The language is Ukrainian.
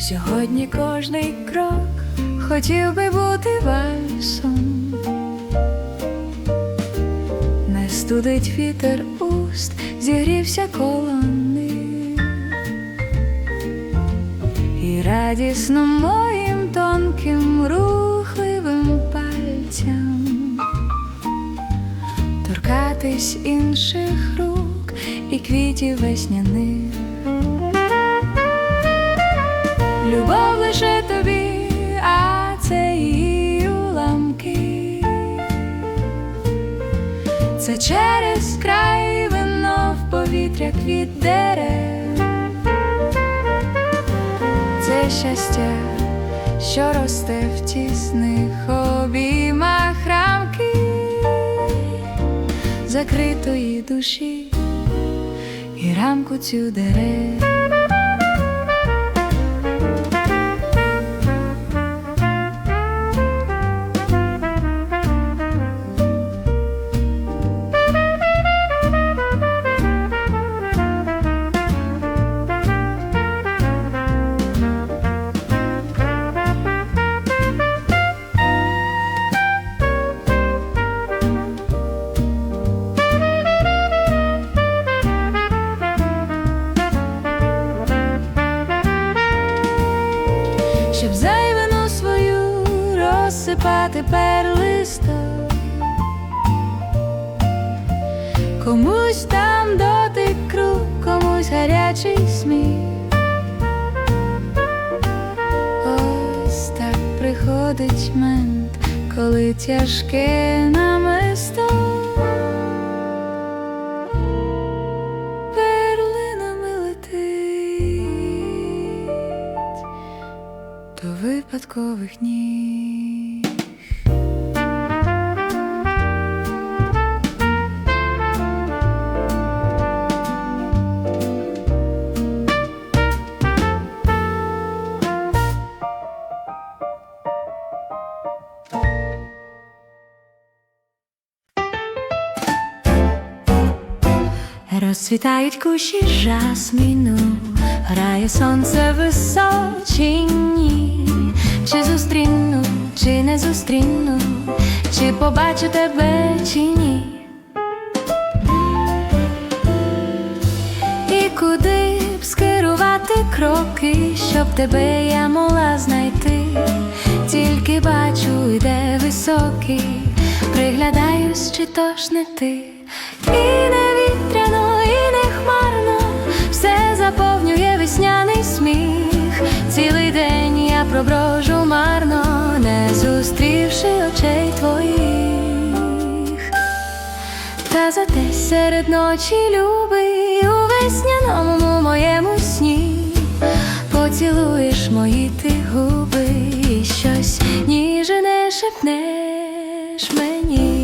Сьогодні кожний крок хотів би бути вальсом, не студить вітер уст, зігрівся колони, і радісно моїм тонким рухливим пальцям. Торкатись інших рук і квітів весняних. Лише тобі, а це її уламки. Це через край вино в повітря квіт дерев. Це щастя, що росте в тісних обіймах рамки закритої душі і рамку цю дерев. Щоб зайвину свою розсипати перлисто. Комусь там дотик круг, комусь гарячий сміх. Ось так приходить мент, коли тяжке намисто. до випадкових ніг. Розцвітають кущі жасміну, грає сонце височині, Чи зустріну, чи не зустріну, чи побачу тебе, чи ні. І куди б скерувати кроки, щоб тебе я могла знайти, тільки бачу, йде високий, приглядаюсь, чи то ж не ти, і не марно, не зустрівши очей твоїх. Та зате серед ночі любий у весняному моєму сні поцілуєш мої ти губи і щось ніжне шепнеш мені.